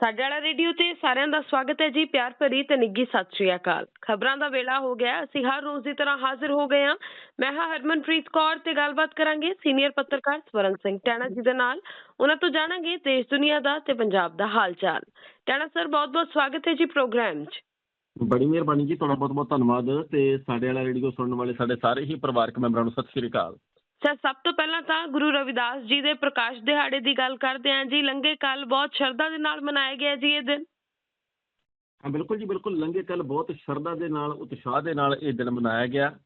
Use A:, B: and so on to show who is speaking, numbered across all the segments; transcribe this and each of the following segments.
A: ਸਾਡੇ ਵਾਲਾ ਰੇਡੀਓ ਤੇ ਸਾਰਿਆਂ ਦਾ ਸਵਾਗਤ ਹੈ ਜੀ, ਪਿਆਰ ਭਰੀ ਤੇ ਨਿੱਗੀ ਸਤਿ ਸ਼੍ਰੀ ਅਕਾਲ। ਖਬਰਾਂ ਦਾ ਵੇਲਾ ਹੋ ਗਿਆ, ਅਸੀਂ ਹਰ ਰੋਜ਼ ਦੀ ਤਰ੍ਹਾਂ ਹਾਜ਼ਰ ਹੋ ਗਏ ਹਾਂ। ਮੈਂ ਹਾਂ ਹਰਮਨਪ੍ਰੀਤ ਕੌਰ ਤੇ ਗੱਲਬਾਤ ਕਰਾਂਗੇ ਸੀਨੀਅਰ ਪੱਤਰਕਾਰ ਸਵਰਨ ਸਿੰਘ ਟੈਣਾ ਜੀ ਦੇ ਨਾਲ। ਉਹਨਾਂ ਤੋਂ ਜਾਣਾਂਗੇ ਦੇਸ਼, ਦੁਨੀਆ ਦਾ ਤੇ ਪੰਜਾਬ ਦਾ ਹਾਲ ਚਾਲ ਟੈਣਾ ਸਰ ਬਹੁਤ ਬਹੁਤ ਸਵਾਗਤ ਹੈ ਜੀ ਪ੍ਰੋਗਰਾਮ 'ਚ।
B: ਬੜੀ ਮਿਹਰਬਾਨੀ ਜੀ, ਤੁਹਾਡਾ ਬਹੁਤ ਬਹੁਤ ਧੰਨਵਾਦ ਤੇ ਸਾਡੇ ਵਾਲਾ ਰੇਡੀਓ ਸੁਣਨ ਵਾਲੇ ਸਾਡੇ ਸਾਰੇ ਹੀ ਪਰਿਵਾਰਕ ਮੈਂਬਰਾਂ ਨੂੰ ਸਤਿ ਸ਼੍ਰੀ ਅਕਾਲ।
A: ਸਰ, ਸਭ ਤੋਂ ਪਹਿਲਾਂ ਤਾਂ ਗੁਰੂ ਰਵਿਦਾਸ ਜੀ ਦੇ ਪ੍ਰਕਾਸ਼ ਦਿਹਾੜੇ ਦੀ ਗੱਲ ਕਰਦੇ ਹਾਂ ਜੀ। ਲੰਘੇ ਕੱਲ ਬਹੁਤ ਸ਼ਰਧਾ ਦੇ ਨਾਲ ਮਨਾਇਆ ਗਿਆ ਜੀ ਇਹ ਦਿਨ।
B: ਹਾਂ, ਬਿਲਕੁਲ ਜੀ, ਬਿਲਕੁਲ। ਲੰਘੇ ਕੱਲ ਬਹੁਤ ਸ਼ਰਧਾ ਦੇ ਨਾਲ, ਉਤਸ਼ਾਹ ਦੇ ਨਾਲ ਇਹ ਦਿਨ ਮਨਾਇਆ ਗਿਆ।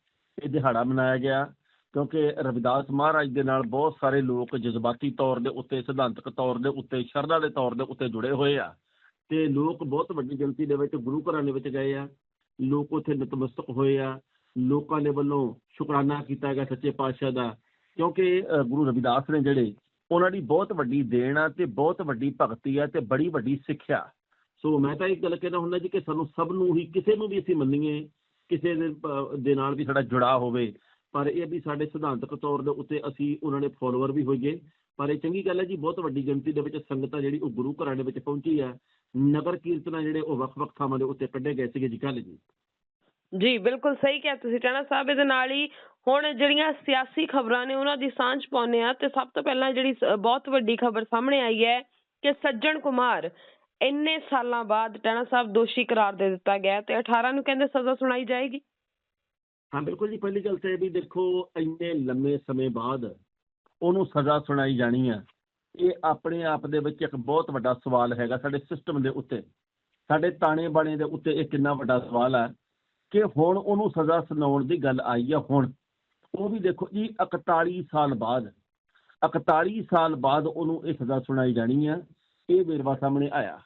B: ਇਹ ਦਿਹਾੜਾ ਮਨਾਇਆ ਗਿਆ, ਕਿਉਂਕਿ ਰਵਿਦਾਸ ਮਹਾਰਾਜ ਦੇ ਨਾਲ ਬਹੁਤ ਸਾਰੇ ਲੋਕ ਜਜ਼ਬਾਤੀ ਤੌਰ ਦੇ ਉੱਤੇ, ਸਿਧਾਂਤਕ ਤੌਰ ਦੇ ਉੱਤੇ, ਸ਼ਰਧਾ ਦੇ ਤੌਰ ਦੇ ਉੱਤੇ ਜੁੜੇ ਹੋਏ ਆ। ਤੇ ਲੋਕ ਬਹੁਤ ਵੱਡੀ ਗਿਣਤੀ ਦੇ ਵਿੱਚ ਗੁਰੂ ਘਰਾਂ ਦੇ ਵਿੱਚ ਗਏ ਆ। ਲੋਕ ਉੱਥੇ ਨਤਮਸਤਕ ਹੋਏ ਆ। ਲੋਕਾਂ ਦੇ ਵੱਲੋਂ ਸ਼ੁਕਰਾਨਾ ਕੀਤਾ ਗਿਆ ਸੱਚੇ ਪਾਤਸ਼ਾਹ ਦਾ। ਕਿਉਂਕਿ ਗੁਰੂ ਰਵਿਦਾਸ ਨੇ ਜਿਹੜੇ ਉਹਨਾਂ ਦੀ ਬਹੁਤ ਵੱਡੀ ਦੇਣ ਆ ਤੇ ਬਹੁਤ ਵੱਡੀ ਭਗਤੀ ਆ ਤੇ ਬੜੀ ਵੱਡੀ ਸਿੱਖਿਆ। ਸੋ ਮੈਂ ਤਾਂ ਇਹ ਗੱਲ ਕਹਿਣਾ ਹੁੰਦਾ ਜੀ ਕਿ ਸਾਨੂੰ ਸਭ ਨੂੰ ਹੀ ਕਿਸੇ ਨੂੰ ਵੀ ਅਸੀਂ ਮੰਨੀਏ, ਕਿਸੇ ਦੇ ਨਾਲ ਵੀ ਸਾਡਾ ਜੁੜਾਅ ਹੋਵੇ, ਪਰ ਇਹ ਵੀ ਸਾਡੇ ਸਿਧਾਂਤਕ ਤੌਰ ਦੇ ਉੱਤੇ ਅਸੀਂ ਉਹਨਾਂ ਦੇ ਫਾਲੋਅਰ ਵੀ ਹੋਈਏ। ਪਰ ਇਹ ਚੰਗੀ ਗੱਲ ਹੈ ਜੀ, ਬਹੁਤ ਵੱਡੀ ਗਿਣਤੀ ਦੇ ਵਿੱਚ ਸੰਗਤਾਂ ਜਿਹੜੀ ਉਹ ਗੁਰੂ ਘਰਾਂ ਦੇ ਵਿੱਚ ਪਹੁੰਚੀ ਹੈ ਨਗਰ ਕੀਰਤਨਾਂ ਜਿਹੜੇ ਉਹ ਵੱਖ-ਵੱਖ ਥਾਵਾਂ ਦੇ ਉੱਤੇ ਕੱਢੇ ਗਏ ਸੀਗੇ ਜੀ ਕੱਲ੍ਹ ਜੀ।
A: ਜੀ, ਬਿਲਕੁਲ ਸਹੀ ਕਿਹਾ ਤੁਸੀਂ, ਟਾਣਾ ਸਾਹਿਬ, ਇਹਦੇ ਨਾਲ ਹੀ ਹੁਣ ਜਿਹੜੀਆਂ ਸਿਆਸੀ ਖਬਰਾਂ ਨੇ ਉਹਨਾਂ ਦੀ ਸਾਂਝ ਪਾਉਂਦੇ ਆ ਤੇ ਸਭ ਤੋਂ ਪਹਿਲਾਂ ਜਿਹੜੀ ਬਹੁਤ ਵੱਡੀ ਖਬਰ ਸਾਹਮਣੇ ਆਈ ਹੈ ਕਿ ਸੱਜਣ ਕੁਮਾਰ ਇੰਨੇ ਸਾਲਾਂ ਬਾਅਦ ਟਾਣਾ ਸਾਹਿਬ ਦੋਸ਼ੀ ਕਰਾਰ ਦੇ ਦਿੱਤਾ ਗਿਆ ਤੇ 18 ਨੂੰ ਕਹਿੰਦੇ ਸਜ਼ਾ ਸੁਣਾਈ ਜਾਏਗੀ।
B: ਹਾਂ, ਬਿਲਕੁਲ ਜੀ, ਪਹਿਲੀ ਗੱਲ ਤਾਂ ਵੀ ਦੇਖੋ, ਇੰਨੇ ਲੰਮੇ ਸਮੇਂ ਬਾਅਦ ਉਹਨੂੰ ਸਜ਼ਾ ਸੁਣਾਈ ਜਾਣੀ ਆ। ਇਹ ਆਪਣੇ ਆਪ ਦੇ ਵਿੱਚ ਇੱਕ ਬਹੁਤ ਵੱਡਾ ਸਵਾਲ ਹੈਗਾ ਸਾਡੇ ਸਿਸਟਮ ਦੇ ਉੱਤੇ। ਸਾਡੇ ਤਾਣੇ ਬਾਣੇ ਦੇ ਉੱਤੇ ਇਹ ਕਿੰਨਾ ਵੱਡਾ ਸਵਾਲ ਹੈ ਕਿ ਹੁਣ ਉਹਨੂੰ ਸਜ਼ਾ ਸੁਣਾਉਣ ਦੀ ਗੱਲ ਆਈ ਆ ਹੁਣ। ਉਹ ਵੀ ਦੇਖੋ ਜੀ 41 ਸਾਲ ਬਾਅਦ 41 ਸਾਲ ਬਾਅਦ ਉਹਨੂੰ ਇਹ ਸਜ਼ਾ ਸੁਣਾਈ ਜਾਣੀ ਆ। ਇਹ ਵੇਰਵਾ ਸਾਹਮਣੇ ਆਇਆ।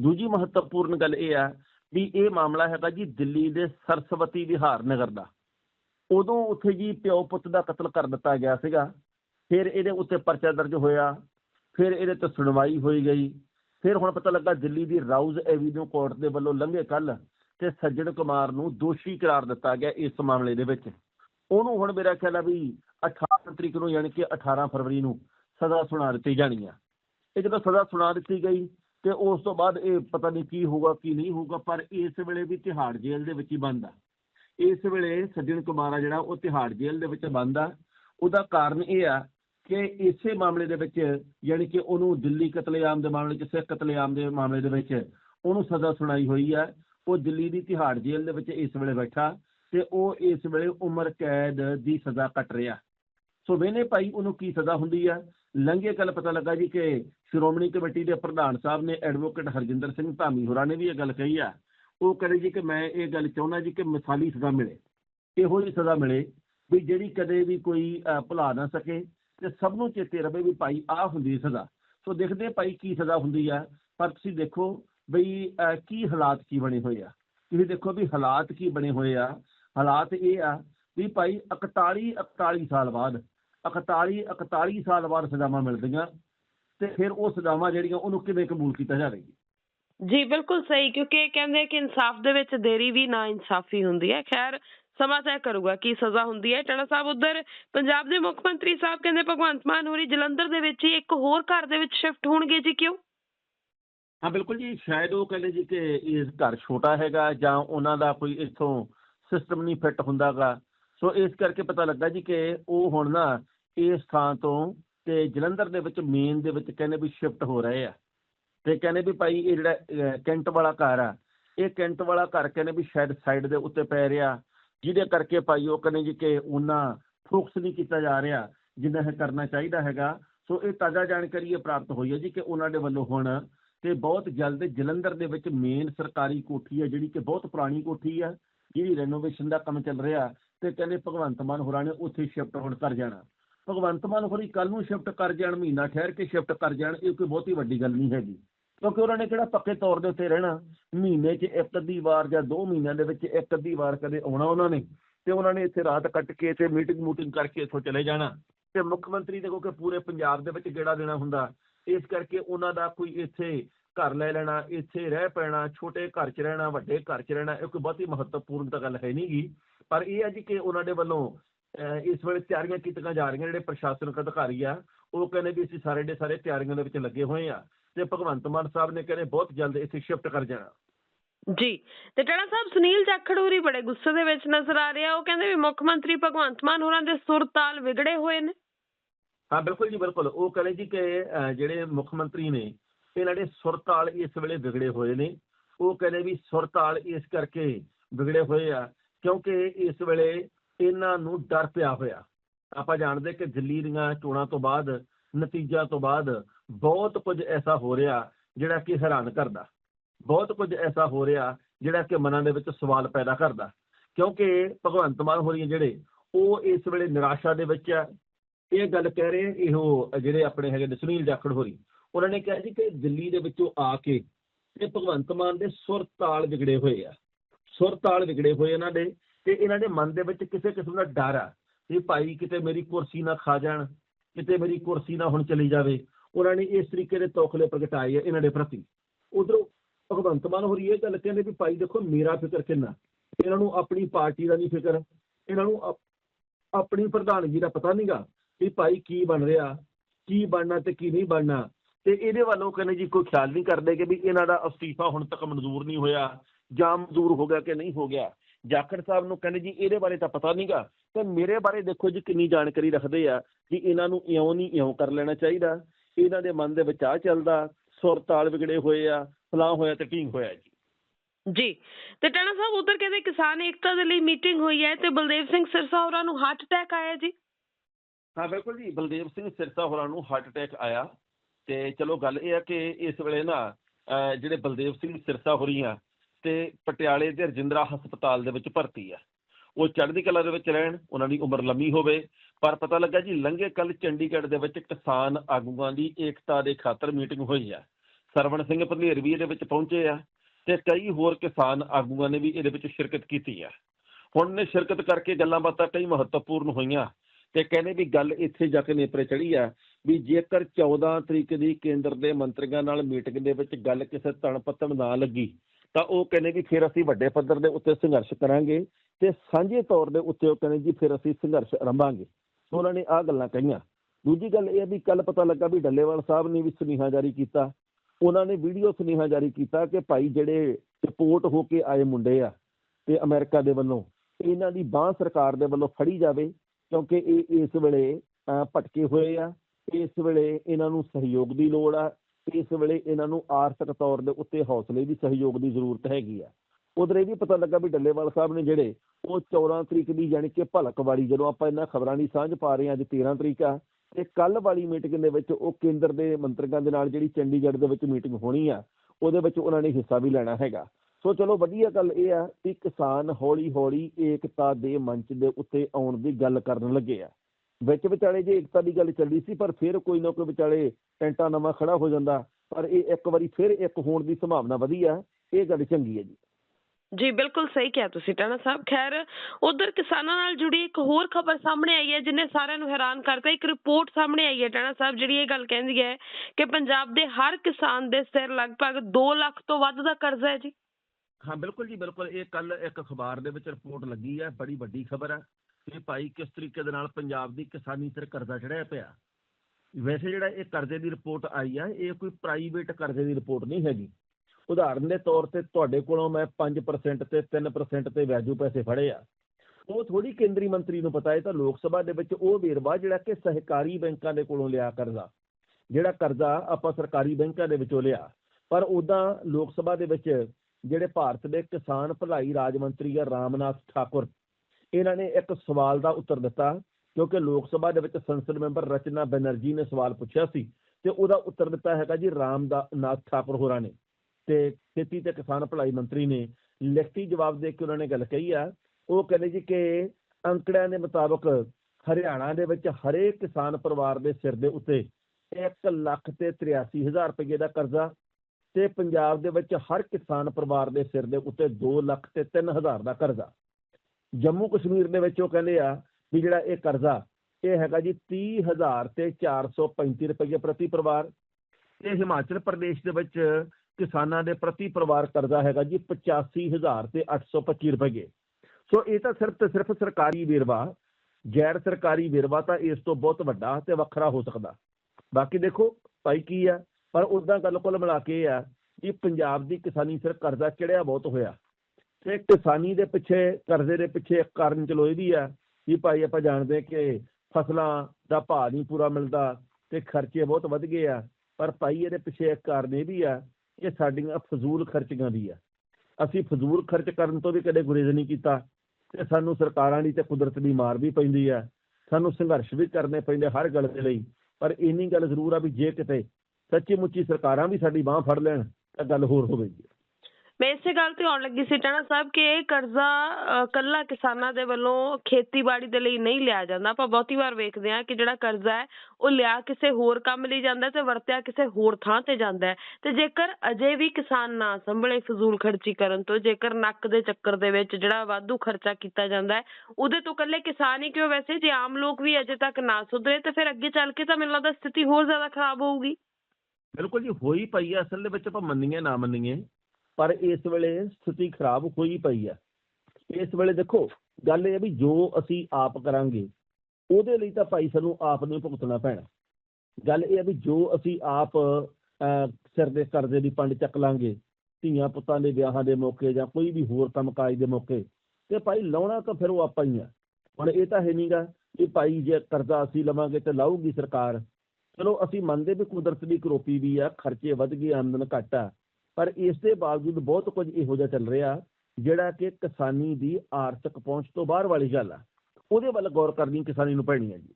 B: ਦੂਜੀ ਮਹੱਤਵਪੂਰਨ ਗੱਲ ਇਹ ਆ ਵੀ ਇਹ ਮਾਮਲਾ ਹੈਗਾ ਜੀ ਦਿੱਲੀ ਦੇ ਸਰਸਵਤੀ ਵਿਹਾਰ ਨਗਰ ਦਾ। ਉਦੋਂ ਉੱਥੇ ਜੀ ਪਿਓ ਪੁੱਤ ਦਾ ਕਤਲ ਕਰ ਦਿੱਤਾ ਗਿਆ ਸੀਗਾ। ਫਿਰ ਇਹਦੇ ਉੱਤੇ ਪਰਚਾ ਦਰਜ ਹੋਇਆ। ਫਿਰ ਇਹਦੇ ਤੇ ਸੁਣਵਾਈ ਹੋਈ ਗਈ। ਫਿਰ ਹੁਣ ਪਤਾ ਲੱਗਾ ਦਿੱਲੀ ਦੀ ਰਾਊਜ਼ ਐਵੀਨਿਊ ਕੋਰਟ ਦੇ ਵੱਲੋਂ ਲੰਘੇ ਕੱਲ ਤੇ ਸੱਜਣ ਕੁਮਾਰ ਨੂੰ ਦੋਸ਼ੀ ਕਰਾਰ ਦਿੱਤਾ ਗਿਆ ਇਸ ਮਾਮਲੇ ਦੇ ਵਿੱਚ। ਉਹਨੂੰ ਹੁਣ ਮੇਰਾ ਖਿਆਲ ਆ ਵੀ 18 ਤਰੀਕ ਨੂੰ ਯਾਨੀ ਕਿ 18 ਫਰਵਰੀ ਨੂੰ ਸਜ਼ਾ ਸੁਣਾ ਦਿੱਤੀ ਜਾਣੀ ਆ। ਇਹ ਜਦੋਂ ਸਜ਼ਾ ਸੁਣਾ ਦਿੱਤੀ ਗਈ ਤੇ ਉਸ ਤੋਂ ਬਾਅਦ ਇਹ ਪਤਾ ਨਹੀਂ ਕੀ ਹੋਊਗਾ, ਕੀ ਨਹੀਂ ਹੋਊਗਾ, ਪਰ ਇਸ ਵੇਲੇ ਵੀ ਤਿਹਾੜ ਜੇਲ੍ਹ ਦੇ ਵਿੱਚ ਹੀ ਬੰਦ ਆ। ਇਸ ਵੇਲੇ ਸੱਜਣ ਕੁਮਾਰ ਆ ਜਿਹੜਾ, ਉਹ ਤਿਹਾੜ ਜੇਲ੍ਹ ਦੇ ਵਿੱਚ ਬੰਦ ਆ। ਉਹਦਾ ਕਾਰਨ ਇਹ ਆ ਕਿ ਇਸੇ ਮਾਮਲੇ ਦੇ ਵਿੱਚ ਯਾਨੀ ਕਿ ਉਹਨੂੰ ਦਿੱਲੀ ਕਤਲੇਆਮ ਦੇ ਮਾਮਲੇ 'ਚ, ਸਿੱਖ ਕਤਲੇਆਮ ਦੇ ਮਾਮਲੇ ਦੇ ਵਿੱਚ ਉਹਨੂੰ ਸਜ਼ਾ ਸੁਣਾਈ ਹੋਈ ਆ। ਉਹ ਦਿੱਲੀ ਦੀ ਤਿਹਾੜ ਜੇਲ੍ਹ ਦੇ ਵਿੱਚ ਇਸ ਵੇਲੇ ਬੈਠਾ ਤੇ ਉਹ ਇਸ ਵੇਲੇ ਉਮਰ ਕੈਦ ਦੀ ਸਜ਼ਾ ਕੱਟ ਰਿਹਾ। ਸੋ ਵੇਨੇ ਭਾਈ ਉਹਨੂੰ ਕੀ ਸਜ਼ਾ ਹੁੰਦੀ ਆ? ਲੰਘੇ ਕੱਲ ਪਤਾ ਲੱਗਾ ਜੀ ਕਿ ਸ਼੍ਰੋਮਣੀ ਕਮੇਟੀ ਦੇ ਪ੍ਰਧਾਨ ਸਾਹਿਬ ਨੇ ਐਡਵੋਕੇਟ ਹਰਜਿੰਦਰ ਸਿੰਘ ਧਾਮੀ ਹੋਰਾਂ ਨੇ ਵੀ ਇਹ ਗੱਲ ਕਹੀ ਆ। ਉਹ ਕਹਿੰਦੇ ਜੀ ਕਿ ਮੈਂ ਇਹ ਗੱਲ ਚਾਹੁੰਦਾ ਜੀ ਕਿ ਮਿਸਾਲੀ ਸਜ਼ਾ ਮਿਲੇ। ਇਹੋ ਜਿਹੀ ਸਜ਼ਾ ਮਿਲੇ? ਵੀ ਜਿਹੜੀ ਕਦੇ ਵੀ ਕੋਈ ਭੁਲਾ ਨਾ ਸਕੇ ਤੇ ਸਭ ਨੂੰ ਚੇਤੇ ਰਵੇ ਵੀ ਭਾਈ ਆਹ ਹੁੰਦੀ ਸਜ਼ਾ। ਸੋ ਦੇਖਦੇ ਭਾਈ ਕੀ ਸਜ਼ਾ ਹੁੰਦੀ ਆ। ਪਰ ਤੁਸੀਂ ਦੇਖੋ ਬਈ ਕੀ ਹਾਲਾਤ ਕੀ ਬਣੇ ਹੋਏ ਆ? ਤੁਸੀਂ ਦੇਖੋ ਵੀ ਹਾਲਾਤ ਕੀ ਬਣੇ ਹੋਏ ਆ। ਹਾਲਾਤ ਇਹ ਆ ਵੀ ਭਾਈ 41 41 ਸਾਲ ਬਾਅਦ 41 41 ਸਾਲ ਬਾਅਦ ਸਜ਼ਾਵਾਂ ਮਿਲਦੀਆਂ ਤੇ ਫਿਰ ਉਹ ਸਜ਼ਾਵਾਂ ਜਿਹੜੀਆਂ ਉਹਨੂੰ ਕਿਵੇਂ ਕਬੂਲ ਕੀਤਾ ਜਾਵੇਗੀ?
A: ਜੀ, ਬਿਲਕੁਲ ਸਹੀ, ਕਿਉਂਕਿ ਕਹਿੰਦੇ ਕਿ ਇਨਸਾਫ ਦੇ ਵਿੱਚ ਦੇਰੀ ਵੀ ਨਾ ਇਨਸਾਫੀ ਹੁੰਦੀ ਹੈ। ਖੈਰ, ਸਮਾਂ ਤੈਅ ਕਰੂਗਾ ਕੀ ਸਜ਼ਾ ਹੁੰਦੀ ਹੈ। ਟਣਾ ਸਾਹਿਬ, ਉਧਰ ਪੰਜਾਬ ਦੇ ਮੁੱਖ ਮੰਤਰੀ ਸਾਹਿਬ ਕਹਿੰਦੇ ਭਗਵੰਤ ਮਾਨ ਹੋਰੀ ਜਲੰਧਰ ਦੇ ਵਿੱਚ ਹੀ ਇੱਕ ਹੋਰ ਘਰ ਦੇ ਵਿੱਚ ਸ਼ਿਫਟ ਹੋਣਗੇ ਜੀ, ਕਿਉਂ?
B: ਹਾਂ, ਬਿਲਕੁਲ ਜੀ। ਸ਼ਾਇਦ ਉਹ ਕਹਿੰਦੇ ਜੀ ਕਿ ਇਹ ਘਰ ਛੋਟਾ ਹੈਗਾ ਜਾਂ ਉਹਨਾਂ ਦਾ ਕੋਈ ਇੱਥੋਂ ਸਿਸਟਮ ਨਹੀਂ ਫਿੱਟ ਹੁੰਦਾਗਾ। ਸੋ ਇਸ ਕਰਕੇ ਪਤਾ ਲੱਗਾ ਜੀ ਕਿ ਉਹ ਹੁਣ ਨਾ ਇਸ ਥਾਂ ਤੋਂ ਤੇ ਜਲੰਧਰ ਦੇ ਵਿੱਚ ਮੇਨ ਦੇ ਵਿੱਚ ਕਹਿੰਦੇ ਵੀ ਸ਼ਿਫਟ ਹੋ ਰਹੇ ਆ। ਤੇ ਕਹਿੰਦੇ ਵੀ ਭਾਈ ਇਹ ਜਿਹੜਾ ਕੈਂਟ ਵਾਲਾ ਘਰ ਆ, ਇਹ ਕੈਂਟ ਵਾਲਾ ਘਰ ਕਹਿੰਦੇ ਵੀ ਸ਼ਾਇਦ ਸਾਈਡ ਦੇ ਉੱਤੇ ਪੈ ਰਿਹਾ। ਜਿਹਦੇ ਕਰਕੇ ਭਾਈ ਉਹ ਕਹਿੰਦੇ ਜੀ ਕਿ ਉਹਨਾਂ ਫੋਕਸ ਨਹੀਂ ਕੀਤਾ ਜਾ ਰਿਹਾ ਜਿੰਨਾ ਇਹ ਕਰਨਾ ਚਾਹੀਦਾ ਹੈਗਾ। ਸੋ ਇਹ ਤਾਜ਼ਾ ਜਾਣਕਾਰੀ ਇਹ ਪ੍ਰਾਪਤ ਹੋਈ ਹੈ ਜੀ ਕਿ ਉਹਨਾਂ ਦੇ ਵੱਲੋਂ ਹੁਣ ਤੇ ਬਹੁਤ ਜਲਦ ਜਲੰਧਰ ਦੇ ਵਿੱਚ ਮੇਨ ਸਰਕਾਰੀ ਕੋਠੀ ਹੈ, ਜਿਹੜੀ ਕਿ ਬਹੁਤ ਪੁਰਾਣੀ ਕੋਠੀ ਆ ਜਿਹਦੀ ਰੈਨੋਵੇਸ਼ਨ ਦਾ ਕੰਮ ਚੱਲ ਰਿਹਾ ਤੇ ਕਹਿੰਦੇ ਭਗਵੰਤ ਮਾਨ ਹੋਰਾਂ ਨੇ ਉੱਥੇ ਸ਼ਿਫਟ ਹੁਣ ਕਰ ਜਾਣਾ। ਭਗਵੰਤ ਮਾਨ ਹੋਰੀ ਕੱਲ ਨੂੰ ਸ਼ਿਫਟ ਕਰ ਜਾਣ, ਮਹੀਨਾ ਠਹਿਰ ਕੇ ਸ਼ਿਫਟ ਕਰ ਜਾਣ, ਇਹ ਕੋਈ ਬਹੁਤੀ ਵੱਡੀ ਗੱਲ ਨਹੀਂ ਹੈਗੀ। ਕਿਉਂਕਿ ਉਹਨਾਂ ਨੇ ਕਿਹੜਾ ਪੱਕੇ ਤੌਰ ਦੇ ਉੱਤੇ ਰਹਿਣਾ। ਮਹੀਨੇ 'ਚ ਇੱਕ ਅੱਧੀ ਵਾਰ ਜਾਂ ਦੋ ਮਹੀਨਿਆਂ ਦੇ ਵਿੱਚ ਇੱਕ ਅੱਧੀ ਵਾਰ ਕਦੇ ਆਉਣਾ ਉਹਨਾਂ ਨੇ ਤੇ ਉਹਨਾਂ ਨੇ ਇੱਥੇ ਰਾਤ ਕੱਟ ਕੇ ਤੇ ਮੀਟਿੰਗ ਮੂਟਿੰਗ ਕਰਕੇ ਇੱਥੋਂ ਚਲੇ ਜਾਣਾ। ਤੇ ਮੁੱਖ ਮੰਤਰੀ ਦੇ ਕਿਉਂਕਿ ਪੂਰੇ ਪੰਜਾਬ ਦੇ ਵਿੱਚ ਗੇੜਾ ਦੇਣਾ ਹੁੰਦਾ ਇਸ ਕਰਕੇ ਉਹਨਾਂ ਦਾ ਕੋਈ ਇੱਥੇ ਘਰ ਲੈ ਲੈਣਾ, ਇੱਥੇ ਰਹਿ ਪੈਣਾ, ਛੋਟੇ ਘਰ 'ਚ ਰਹਿਣਾ, ਵੱਡੇ ਘਰ 'ਚ ਰਹਿਣਾ, ਇਹ ਕੋਈ ਬਹੁਤੀ ਮਹੱਤਵਪੂਰਨ ਤਾਂ ਗੱਲ ਹੈ ਨਹੀਂਗੀ ਪਰ ਇਹ ਹੈ ਜੀ ਕਿ ਉਹਨਾਂ ਦੇ ਵੱਲੋਂ ਇਸ ਵੇਲੇ ਤਿਆਰੀਆਂ ਕੀਤੀਆਂ ਜਾ ਰਹੀਆਂ ਜਿਹੜੇ ਪ੍ਰਸ਼ਾਸਨਿਕ ਅਧਿਕਾਰੀ ਆ, ਉਹ ਕਹਿੰਦੇ ਵੀ ਅਸੀਂ ਸਾਰੇ ਦੇ ਸਾਰੇ ਤਿਆਰੀਆਂ ਦੇ ਵਿੱਚ ਲੱਗੇ ਹੋਏ ਆ ਤੇ ਭਗਵੰਤ ਮਾਨ ਸਾਹਿਬ ਨੇ ਕਹਿੰਦੇ ਬਹੁਤ ਜਲਦ ਇੱਥੇ ਸ਼ਿਫਟ ਕਰ ਜਾਣਾ।
A: ਜੀ, ਤੇ ਟਾਣਾ ਸਾਹਿਬ ਸੁਨੀਲ ਜਾਖੜ ਹੋਰੀ ਬੜੇ ਗੁੱਸੇ ਦੇ ਵਿੱਚ ਨਜ਼ਰ ਆ ਰਿਹਾ। ਉਹ ਕਹਿੰਦੇ ਵੀ ਮੁੱਖ ਮੰਤਰੀ ਭਗਵੰਤ ਮਾਨ ਹੋਰਾਂ ਦੇ ਸੁਰ ਤਾਲ ਵਿਗੜੇ ਹੋਏ ਨੇ।
B: ਹਾਂ, ਬਿਲਕੁਲ ਜੀ, ਬਿਲਕੁਲ। ਉਹ ਕਹਿੰਦੇ ਜੀ ਕਿ ਜਿਹੜੇ ਮੁੱਖ ਮੰਤਰੀ ਨੇ, ਇਹਨਾਂ ਦੇ ਸੁਰਤਾਲ ਇਸ ਵੇਲੇ ਵਿਗੜੇ ਹੋਏ ਨੇ। ਉਹ ਕਹਿੰਦੇ ਵੀ ਸੁਰਤਾਲ ਇਸ ਕਰਕੇ ਵਿਗੜੇ ਹੋਏ ਆ ਕਿਉਂਕਿ ਇਸ ਵੇਲੇ ਇਹਨਾਂ ਨੂੰ ਡਰ ਪਿਆ ਹੋਇਆ। ਆਪਾਂ ਜਾਣਦੇ ਕਿ ਦਿੱਲੀ ਦੀਆਂ ਚੋਣਾਂ ਤੋਂ ਬਾਅਦ, ਨਤੀਜਿਆਂ ਤੋਂ ਬਾਅਦ ਬਹੁਤ ਕੁਝ ਐਸਾ ਹੋ ਰਿਹਾ ਜਿਹੜਾ ਕਿ ਹੈਰਾਨ ਕਰਦਾ। ਬਹੁਤ ਕੁਝ ਐਸਾ ਹੋ ਰਿਹਾ ਜਿਹੜਾ ਕਿ ਮਨਾਂ ਦੇ ਵਿੱਚ ਸਵਾਲ ਪੈਦਾ ਕਰਦਾ। ਕਿਉਂਕਿ ਭਗਵੰਤ ਮਾਨ ਹੋਰੀ ਜਿਹੜੇ, ਉਹ ਇਸ ਵੇਲੇ ਨਿਰਾਸ਼ਾ ਦੇ ਵਿੱਚ ਆ। ਇਹ ਗੱਲ ਕਹਿ ਰਹੇ ਇਹੋ ਜਿਹੜੇ ਆਪਣੇ ਹੈਗੇ ਨੇ ਸੁਨੀਲ ਜਾਖੜ ਹੋਰੀ, ਉਹਨਾਂ ਨੇ ਕਿਹਾ ਜੀ ਕਿ ਦਿੱਲੀ ਦੇ ਵਿੱਚੋਂ ਆ ਕੇ ਤੇ ਭਗਵੰਤ ਮਾਨ ਦੇ ਸੁਰ ਤਾਲ ਵਿਗੜੇ ਹੋਏ ਆ। ਸੁਰ ਤਾਲ ਵਿਗੜੇ ਹੋਏ ਇਹਨਾਂ ਦੇ ਤੇ ਇਹਨਾਂ ਦੇ ਮਨ ਦੇ ਵਿੱਚ ਕਿਸੇ ਕਿਸਮ ਦਾ ਡਰ ਆ ਵੀ ਭਾਈ ਕਿਤੇ ਮੇਰੀ ਕੁਰਸੀ ਨਾ ਖਾ ਜਾਣ, ਕਿਤੇ ਮੇਰੀ ਕੁਰਸੀ ਨਾ ਹੁਣ ਚਲੀ ਜਾਵੇ। ਉਹਨਾਂ ਨੇ ਇਸ ਤਰੀਕੇ ਦੇ ਤੌਖਲੇ ਪ੍ਰਗਟਾਏ ਆ ਇਹਨਾਂ ਦੇ ਪ੍ਰਤੀ। ਉਧਰੋਂ ਭਗਵੰਤ ਮਾਨ ਹੋਰੀ ਇਹ ਗੱਲ ਕਹਿੰਦੇ ਵੀ ਭਾਈ ਦੇਖੋ ਮੇਰਾ ਫਿਕਰ ਕਿੰਨਾ? ਇਹਨਾਂ ਨੂੰ ਆਪਣੀ ਪਾਰਟੀ ਦਾ ਨਹੀਂ ਫਿਕਰ। ਇਹਨਾਂ ਨੂੰ ਆਪ- ਆਪਣੀ ਪ੍ਰਧਾਨਗੀ ਦਾ ਪਤਾ ਨਹੀਂਗਾ ਵੀ ਭਾਈ ਕੀ ਬਣ ਰਿਹਾ, ਕੀ ਬਣਨਾ ਤੇ ਕੀ ਨਹੀਂ ਬਣਨਾ, ਤੇ ਇਹਦੇ ਵੱਲੋਂ ਕਹਿੰਦੇ ਜੀ ਕੋਈ ਖਿਆਲ ਨਹੀਂ ਕਰਦੇ ਕਿ ਵੀ ਇਹਨਾਂ ਦਾ ਅਸਤੀਫਾ ਹੁਣ ਤੱਕ ਮਨਜ਼ੂਰ ਨਹੀਂ ਹੋਇਆ ਜਾਂ ਮਨਜ਼ੂਰ ਹੋ ਗਿਆ ਕਿ ਨਹੀਂ ਹੋ ਗਿਆ। ਜਾਖੜ ਸਾਹਿਬ ਨੂੰ ਕਹਿੰਦੇ ਜੀ ਇਹਦੇ ਬਾਰੇ ਤਾਂ ਪਤਾ ਨਹੀਂਗਾ, ਤੇ ਮੇਰੇ ਬਾਰੇ ਦੇਖੋ ਜੀ ਕਿੰਨੀ ਜਾਣਕਾਰੀ ਰੱਖਦੇ ਆ ਕਿ ਇਹਨਾਂ ਨੂੰ ਇਉਂ ਨਹੀਂ ਇਉਂ ਕਰ ਲੈਣਾ ਚਾਹੀਦਾ। ਇਹਨਾਂ ਦੇ ਮਨ ਦੇ ਵਿੱਚ ਆ ਚੱਲਦਾ, ਸੁਰ ਤਾਲ ਵਿਗੜੇ ਹੋਏ ਆ ਫਲਾਂ ਹੋਇਆ ਤੇ ਢੀਂਗ ਹੋਇਆ ਜੀ।
A: ਜੀ, ਤੇ ਟਾਣਾ ਸਾਹਿਬ, ਉਧਰ ਕਹਿੰਦੇ ਕਿਸਾਨ ਏਕਤਾ ਦੇ ਲਈ ਮੀਟਿੰਗ ਹੋਈ ਹੈ ਤੇ ਬਲਦੇਵ ਸਿੰਘ ਸਿਰਸਾ ਹੋਰਾਂ ਨੂੰ ਹਾਰਟ ਅਟੈਕ ਆਇਆ ਜੀ।
B: ਹਾਂ, ਬਿਲਕੁਲ ਜੀ। ਬਲਦੇਵ ਸਿੰਘ ਸਿਰਸਾ ਹੋਰਾਂ ਨੂੰ ਹਾਰਟ ਅਟੈਕ ਆਇਆ ਤੇ ਚਲੋ ਗੱਲ ਇਹ ਆ ਕਿ ਇਸ ਵੇਲੇ ਨਾ ਜਿਹੜੇ ਬਲਦੇਵ ਸਿੰਘ ਸਿਰਸਾ ਹੋਰੀਆਂ ਤੇ ਪਟਿਆਲੇ ਦੇ ਰਜਿੰਦਰਾ ਹਸਪਤਾਲ ਦੇ ਵਿੱਚ ਭਰਤੀ ਆ। ਉਹ ਚੜ੍ਹਦੀ ਕਲਾ ਦੇ ਵਿੱਚ ਰਹਿਣ, ਉਹਨਾਂ ਦੀ ਉਮਰ ਲੰਮੀ ਹੋਵੇ, ਪਰ ਪਤਾ ਲੱਗਾ ਜੀ, ਲੰਘੇ ਕੱਲ ਚੰਡੀਗੜ੍ਹ ਦੇ ਵਿੱਚ ਕਿਸਾਨ ਆਗੂਆਂ ਦੀ ਏਕਤਾ ਦੇ ਖਾਤਰ ਮੀਟਿੰਗ ਹੋਈ ਆ। ਸਰਵਣ ਸਿੰਘ ਭੰਦੇਰ ਵੀ ਇਹਦੇ ਵਿੱਚ ਪਹੁੰਚੇ ਆ ਤੇ ਕਈ ਹੋਰ ਕਿਸਾਨ ਆਗੂਆਂ ਨੇ ਵੀ ਇਹਦੇ ਵਿੱਚ ਸ਼ਿਰਕਤ ਕੀਤੀ ਆ। ਹੁਣ ਨੇ ਸ਼ਿਰਕਤ ਕਰਕੇ ਗੱਲਾਂ ਬਾਤਾਂ ਕਈ ਮਹੱਤਵਪੂਰਨ ਹੋਈਆਂ। ਤੇ ਕਹਿੰਦੇ ਵੀ ਗੱਲ ਇੱਥੇ ਜਾ ਕੇ ਨੇਪਰੇ ਚੜੀ ਆ ਵੀ ਜੇਕਰ 14 ਤਰੀਕ ਦੀ ਕੇਂਦਰ ਦੇ ਮੰਤਰੀਆਂ ਨਾਲ ਮੀਟਿੰਗ ਦੇ ਵਿੱਚ ਗੱਲ ਕਿਸੇ ਤਣ ਪੱਤਣ ਨਾ ਲੱਗੀ, ਤਾਂ ਉਹ ਕਹਿੰਦੇ ਵੀ ਫਿਰ ਅਸੀਂ ਵੱਡੇ ਪੱਧਰ ਦੇ ਉੱਤੇ ਸੰਘਰਸ਼ ਕਰਾਂਗੇ ਤੇ ਸਾਂਝੇ ਤੌਰ ਦੇ ਉੱਤੇ ਉਹ ਕਹਿੰਦੇ ਜੀ ਫਿਰ ਅਸੀਂ ਸੰਘਰਸ਼ ਆਰੰਭਾਂਗੇ ਉਹਨਾਂ ਨੇ ਆਹ ਗੱਲਾਂ ਕਹੀਆਂ। ਦੂਜੀ ਗੱਲ ਇਹ ਹੈ ਵੀ ਕੱਲ ਪਤਾ ਲੱਗਾ ਵੀ ਡੱਲੇਵਾਲ ਸਾਹਿਬ ਨੇ ਵੀ ਸੁਨੇਹਾ ਜਾਰੀ ਕੀਤਾ। ਉਹਨਾਂ ਨੇ ਵੀਡੀਓ ਸੁਨੇਹਾ ਜਾਰੀ ਕੀਤਾ ਕਿ ਭਾਈ ਜਿਹੜੇ ਰਿਪੋਰਟ ਹੋ ਕੇ ਆਏ ਮੁੰਡੇ ਆ ਤੇ ਅਮਰੀਕਾ ਦੇ ਵੱਲੋਂ, ਇਹਨਾਂ ਦੀ ਬਾਹ ਸਰਕਾਰ ਦੇ ਵੱਲੋਂ ਫੜੀ ਜਾਵੇ ਕਿਉਂਕਿ ਇਹ ਇਸ ਵੇਲੇ ਅਹ, ਭਟਕੇ ਹੋਏ ਆ। ਇਸ ਵੇਲੇ ਇਹਨਾਂ ਨੂੰ ਸਹਿਯੋਗ ਦੀ ਲੋੜ ਆ। ਇਸ ਵੇਲੇ ਇਹਨਾਂ ਨੂੰ ਆਰਥਿਕ ਤੌਰ ਦੇ ਉੱਤੇ ਹੌਸਲੇ ਦੀ ਸਹਿਯੋਗ ਦੀ ਜ਼ਰੂਰਤ ਹੈਗੀ ਆ। ਉਧਰ ਇਹ ਵੀ ਪਤਾ ਲੱਗਾ ਵੀ ਡੱਲੇਵਾਲ ਸਾਹਿਬ ਨੇ ਜਿਹੜੇ ਉਹ 14 ਤਰੀਕ ਦੀ ਯਾਨੀ ਕਿ ਭਲਕ ਵਾਲੀ ਜਦੋਂ ਆਪਾਂ ਇਹਨਾਂ ਖਬਰਾਂ ਦੀ ਸਾਂਝ ਪਾ ਰਹੇ ਹਾਂ ਅੱਜ 13 ਤਰੀਕ ਆ ਤੇ ਕੱਲ ਵਾਲੀ ਮੀਟਿੰਗ ਦੇ ਵਿੱਚ ਉਹ ਕੇਂਦਰ ਦੇ ਮੰਤਰੀਆਂ ਦੇ ਨਾਲ ਜਿਹੜੀ ਚੰਡੀਗੜ੍ਹ ਦੇ ਵਿੱਚ ਮੀਟਿੰਗ ਹੋਣੀ ਆ ਉਹਦੇ ਵਿੱਚ ਉਹਨਾਂ ਨੇ ਹਿੱਸਾ ਵੀ ਲੈਣਾ ਹੈਗਾ। ਸੋ ਚਲੋ ਵਧੀਆ ਗੱਲ ਇਹ ਆ ਕਿ ਕਿਸਾਨ ਹੌਲੀ ਹੌਲੀ ਏਕਤਾ ਦੇ ਮੰਚ ਦੇ ਉੱਤੇ ਆਉਣ ਦੀ ਗੱਲ ਕਰਨ ਲੱਗੇ ਆ। ਵਿੱਚ ਵਿਚਾਲੇ ਜੇ ਏਕਤਾ ਦੀ ਗੱਲ ਚੱਲੀ ਸੀ, ਪਰ ਫਿਰ ਕੋਈ ਨਾ ਕੋਈ ਵਿਚਾਲੇ ਟੈਂਟਾ ਨਵਾਂ ਖੜਾ ਹੋ ਜਾਂਦਾ, ਪਰ ਇਹ ਇੱਕ ਵਾਰੀ ਫਿਰ ਇੱਕ ਹੋਣ ਦੀ ਸੰਭਾਵਨਾ ਵਧੀ ਆ ਇਹ ਗੱਲ ਚੰਗੀ ਹੈ ਜੀ।
A: ਜੀ, ਬਿਲਕੁਲ ਸਹੀ ਕਿਹਾ ਤੁਸੀਂ ਟਾਣਾ ਸਾਹਿਬ। ਖੈਰ, ਉਧਰ ਕਿਸਾਨਾਂ ਨਾਲ ਜੁੜੀ ਇੱਕ ਹੋਰ ਖਬਰ ਸਾਹਮਣੇ ਆਈ ਹੈ ਜਿਹਨੇ ਸਾਰਿਆਂ ਨੂੰ ਹੈਰਾਨ ਕਰਤਾ ਇੱਕ ਰਿਪੋਰਟ ਸਾਹਮਣੇ ਆਈ ਹੈ ਟਾਣਾ ਸਾਹਿਬ, ਜਿਹੜੀ ਇਹ ਗੱਲ ਕਹਿੰਦੀ ਹੈ ਕਿ ਪੰਜਾਬ ਦੇ ਹਰ ਕਿਸਾਨ ਦੇ ਸਿਰ ਲਗਭਗ 2 ਲੱਖ ਤੋਂ ਵੱਧ ਦਾ ਕਰਜ਼ਾ ਹੈ ਜੀ।
B: ਹਾਂ, ਬਿਲਕੁਲ ਜੀ, ਬਿਲਕੁਲ। ਇਹ ਕੱਲ ਇੱਕ ਅਖਬਾਰ ਦੇ ਵਿੱਚ ਰਿਪੋਰਟ ਲੱਗੀ ਹੈ ਬੜੀ ਵੱਡੀ ਖਬਰ ਹੈ ਕਿ ਭਾਈ ਕਿਸ ਤਰੀਕੇ ਦੇ ਨਾਲ ਪੰਜਾਬ ਦੀ ਕਿਸਾਨੀ ਸਿਰ ਕਰਜ਼ਾ ਚੜਿਆ ਪਿਆ। ਵੈਸੇ ਜਿਹੜਾ ਇਹ ਕਰਜ਼ੇ ਦੀ ਰਿਪੋਰਟ ਆਈ ਆ, ਇਹ ਕੋਈ ਪ੍ਰਾਈਵੇਟ ਕਰਜ਼ੇ ਦੀ ਰਿਪੋਰਟ ਨਹੀਂ ਹੈਗੀ। ਉਦਾਹਰਨ ਦੇ ਤੌਰ ਤੇ ਤੁਹਾਡੇ ਕੋਲੋਂ ਮੈਂ 5% ਤੇ 3% ਤੇ ਵਿਆਜੂ ਪੈਸੇ ਫੜੇ ਆ। ਉਹ ਥੋੜੀ ਕੇਂਦਰੀ ਮੰਤਰੀ ਨੂੰ ਪਤਾ ਹੈ ਤਾਂ ਲੋਕ ਸਭਾ ਦੇ ਵਿੱਚ ਉਹ ਵੇਰਵਾ ਜਿਹੜਾ ਕਿ ਸਹਿਕਾਰੀ ਬੈਂਕਾਂ ਦੇ ਕੋਲੋਂ ਲਿਆ ਕਰਜ਼ਾ। ਜਿਹੜਾ ਕਰਜ਼ਾ ਆਪਾਂ ਸਰਕਾਰੀ ਬੈਂਕਾਂ ਦੇ ਵਿੱਚੋਂ ਲਿਆ, ਪਰ ਉਦਾਂ ਲੋਕ ਸਭਾ ਦੇ ਵਿੱਚ ਜਿਹੜੇ ਭਾਰਤ ਦੇ ਕਿਸਾਨ ਭਲਾਈ ਰਾਜ ਮੰਤਰੀ ਆ ਰਾਮਨਾਥ ਠਾਕੁਰ, ਇਹਨਾਂ ਨੇ ਇੱਕ ਸਵਾਲ ਦਾ ਉੱਤਰ ਦਿੱਤਾ ਕਿਉਂਕਿ ਲੋਕ ਸਭਾ ਦੇ ਵਿੱਚ ਸੰਸਦ ਮੈਂਬਰ ਰਚਨਾ ਬੈਨਰਜੀ ਨੇ ਸਵਾਲ ਪੁੱਛਿਆ ਸੀ ਤੇ ਉਹਦਾ ਉੱਤਰ ਦਿੱਤਾ ਹੈਗਾ ਜੀ ਰਾਮਨਾਥ ਠਾਕੁਰ ਹੋਰਾਂ ਨੇ ਤੇ ਖੇਤੀ ਤੇ ਕਿਸਾਨ ਭਲਾਈ ਮੰਤਰੀ ਨੇ ਲਿਖਤੀ ਜਵਾਬ ਦੇ ਕੇ ਉਹਨਾਂ ਨੇ ਗੱਲ ਕਹੀ ਆ, ਉਹ ਕਹਿੰਦੇ ਜੀ ਕਿ ਅੰਕੜਿਆਂ ਦੇ ਮੁਤਾਬਕ ਹਰਿਆਣਾ ਦੇ ਵਿੱਚ ਹਰੇਕ ਕਿਸਾਨ ਪਰਿਵਾਰ ਦੇ ਸਿਰ ਦੇ ਉੱਤੇ 1 ਲੱਖ ਤੇ 83 ਹਜ਼ਾਰ ਰੁਪਏ ਦਾ ਕਰਜ਼ਾ ਤੇ ਪੰਜਾਬ ਦੇ ਵਿੱਚ ਹਰ ਕਿਸਾਨ ਪਰਿਵਾਰ ਦੇ ਸਿਰ ਦੇ ਉੱਤੇ 2 ਲੱਖ ਤੇ 3 ਹਜ਼ਾਰ ਦਾ ਕਰਜ਼ਾ। ਜੰਮੂ ਕਸ਼ਮੀਰ ਦੇ ਵਿੱਚ ਉਹ ਕਹਿੰਦੇ ਆ ਵੀ ਜਿਹੜਾ ਇਹ ਕਰਜ਼ਾ, ਇਹ ਹੈਗਾ ਜੀ 30000 ਤੇ 435 ਰੁਪਏ ਪ੍ਰਤੀ ਪਰਿਵਾਰ। ਤੇ ਹਿਮਾਚਲ ਪ੍ਰਦੇਸ਼ ਦੇ ਵਿੱਚ ਕਿਸਾਨਾਂ ਦੇ ਪ੍ਰਤੀ ਪਰਿਵਾਰ ਕਰਜ਼ਾ ਹੈਗਾ ਜੀ 85000 ਤੇ 825 ਰੁਪਏ ਸੋ ਇਹ ਤਾਂ ਸਿਰਫ ਤੇ ਸਿਰਫ ਸਰਕਾਰੀ ਵੇਰਵਾ, ਗੈਰ ਸਰਕਾਰੀ ਵੇਰਵਾ ਤਾਂ ਇਸ ਤੋਂ ਬਹੁਤ ਵੱਡਾ ਤੇ ਵੱਖਰਾ ਹੋ ਸਕਦਾ। ਬਾਕੀ ਦੇਖੋ ਭਾਈ ਕੀ ਆ ਪਰ ਉਦਾਂ ਗੱਲ ਕੁੱਲ ਮਿਲਾ ਕੇ ਇਹ ਆ ਕਿ ਪੰਜਾਬ ਦੀ ਕਿਸਾਨੀ ਸਿਰ ਕਰਜ਼ਾ ਚੜਿਆ ਬਹੁਤ ਹੋਇਆ ਤੇ ਕਿਸਾਨੀ ਦੇ ਪਿੱਛੇ, ਕਰਜ਼ੇ ਦੇ ਪਿੱਛੇ ਇੱਕ ਕਾਰਨ ਚਲੋ ਇਹ ਵੀ ਆ ਕਿ ਭਾਈ ਆਪਾਂ ਜਾਣਦੇ ਕਿ ਫਸਲਾਂ ਦਾ ਭਾਅ ਨਹੀਂ ਪੂਰਾ ਮਿਲਦਾ ਤੇ ਖਰਚੇ ਬਹੁਤ ਵੱਧ ਗਏ ਆ, ਪਰ ਭਾਈ ਇਹਦੇ ਪਿੱਛੇ ਇੱਕ ਕਾਰਨ ਇਹ ਵੀ ਆ ਕਿ ਸਾਡੀਆਂ ਫਜ਼ੂਲ ਖਰਚੀਆਂ ਵੀ ਆ। ਅਸੀਂ ਫਜ਼ੂਲ ਖਰਚ ਕਰਨ ਤੋਂ ਵੀ ਕਦੇ ਗੁਰੇਜ਼ ਨਹੀਂ ਕੀਤਾ ਤੇ ਸਾਨੂੰ ਸਰਕਾਰਾਂ ਦੀ ਤੇ ਕੁਦਰਤ ਦੀ ਮਾਰ ਵੀ ਪੈਂਦੀ ਆ। ਸਾਨੂੰ ਸੰਘਰਸ਼ ਵੀ ਕਰਨੇ ਪੈਂਦੇ ਹਰ ਗੱਲ ਦੇ ਲਈ, ਪਰ ਇੰਨੀ ਗੱਲ ਜ਼ਰੂਰ ਆ ਵੀ ਜੇ ਕਿਤੇ ਸੱਚੀ ਮੁੱਚੀ ਸਰਕਾਰਾਂ ਵੀ ਸਾਡੀ ਬਾਹ ਫੜ ਲੈਣ, ਤਾਂ ਗੱਲ ਹੋਰ ਹੋਵੇਗੀ
A: ਮੈਂ ਇਸੇ ਗੱਲ ਤੇ ਆਉਣ ਲੱਗੀ ਸੀ, ਟਾਣਾ ਸਾਹਿਬ, ਕਿ ਇਹ ਕਰਜ਼ਾ ਕੱਲਾ ਕਿਸਾਨਾਂ ਦੇ ਵੱਲੋਂ ਖੇਤੀਬਾੜੀ ਦੇ ਲਈ ਨਹੀਂ ਲਿਆ ਜਾਂਦਾ। ਆਪਾਂ ਬਹੁਤੀ ਵਾਰ ਵੇਖਦੇ ਹਾਂ ਕਿ ਜਿਹੜਾ ਕਰਜ਼ਾ ਹੈ, ਉਹ ਲਿਆ ਕਿਸੇ ਹੋਰ ਕੰਮ ਲਈ ਜਾਂਦਾ ਤੇ ਵਰਤਿਆ ਕਿਸੇ ਹੋਰ ਥਾਂ ਤੇ ਜਾਂਦਾ ਤੇ ਜੇਕਰ ਅਜੇ ਵੀ ਕਿਸਾਨ ਨਾ ਸੰਭਲੇ ਫਜ਼ੂਲ ਖਰਚੀ ਕਰਨ ਤੋਂ, ਜੇਕਰ ਨੱਕ ਦੇ ਚੱਕਰ ਦੇ ਵਿੱਚ ਜਿਹੜਾ ਵਾਧੂ ਖਰਚਾ ਕੀਤਾ ਜਾਂਦਾ ਉਹਦੇ ਤੋਂ ਇਕੱਲੇ ਕਿਸਾਨ ਹੀ ਕਿਉਂ ਵੈਸੇ? ਜੇ ਆਮ ਲੋਕ ਵੀ ਅਜੇ ਤੱਕ ਨਾ ਸੁਧਰੇ, ਤੇ ਫਿਰ ਅੱਗੇ ਚੱਲ ਕੇ ਤਾਂ ਮੈਨੂੰ ਲੱਗਦਾ ਸਥਿਤੀ ਹੋਰ ਜ਼ਿਆਦਾ ਖਰਾਬ ਹੋਊਗੀ।
B: ਬਿਲਕੁਲ ਜੀ, ਹੋਈ ਪਈ ਆ, ਅਸਲ ਦੇ ਵਿੱਚ ਆਪਾਂ ਮੰਨੀਏ, ਨਾ ਮੰਨੀਏ, ਪਰ ਇਸ ਵੇਲੇ ਸਥਿਤੀ ਖਰਾਬ ਹੋਈ ਪਈ ਆ। ਇਸ ਵੇਲੇ ਦੇਖੋ, ਗੱਲ ਇਹ ਵੀ ਜੋ ਅਸੀਂ ਆਪ ਕਰਾਂਗੇ, ਉਹਦੇ ਲਈ ਤਾਂ ਭਾਈ ਸਾਨੂੰ ਆਪ ਨੂੰ ਭੁਗਤਣਾ ਪੈਣਾ। ਗੱਲ ਇਹ ਆ ਵੀ ਜੋ ਅਸੀਂ ਆਪ ਸਿਰ ਦੇ ਕਰਜ਼ੇ ਦੀ ਪੰਡ ਚੱਕ ਲਾਂਗੇ, ਧੀਆਂ ਪੁੱਤਾਂ ਦੇ ਵਿਆਹਾਂ ਦੇ ਮੌਕੇ ਜਾਂ ਕੋਈ ਵੀ ਹੋਰ ਕੰਮਕਾਜ ਦੇ ਮੌਕੇ, ਤੇ ਭਾਈ ਲਾਉਣਾ ਤਾਂ ਫਿਰ ਉਹ ਆਪਾਂ ਹੀ ਆ। ਹੁਣ ਇਹ ਤਾਂ ਹੈ ਨਹੀਂਗਾ ਕਿ ਭਾਈ ਜੇ ਕਰਜ਼ਾ ਅਸੀਂ ਲਵਾਂਗੇ ਤੇ ਲਾਊਗੀ ਸਰਕਾਰ ਚਲੋ ਅਸੀਂ ਮੰਨਦੇ ਵੀ ਕੁਦਰਤ ਦੀ ਕਰੋਪੀ ਵੀ ਆ ਖਰਚੇ ਵੱਧ ਗਏ ਆਮਦਨ ਘੱਟ ਆ ਪਰ ਇਸ ਦੇ ਬਾਵਜੂਦ ਬਹੁਤ ਕੁਝ ਇਹੋ ਜਿਹਾ ਚੱਲ ਰਿਹਾ ਜਿਹੜਾ ਕਿ ਕਿਸਾਨੀ ਦੀ ਆਰਥਿਕ ਪਹੁੰਚ ਤੋਂ ਬਾਹਰ ਵਾਲੀ ਗੱਲ ਆ। ਉਹਦੇ ਵੱਲ ਗੌਰ ਕਰਨੀ ਕਿਸਾਨੀ ਨੂੰ ਪੈਣੀ ਹੈ ਜੀ।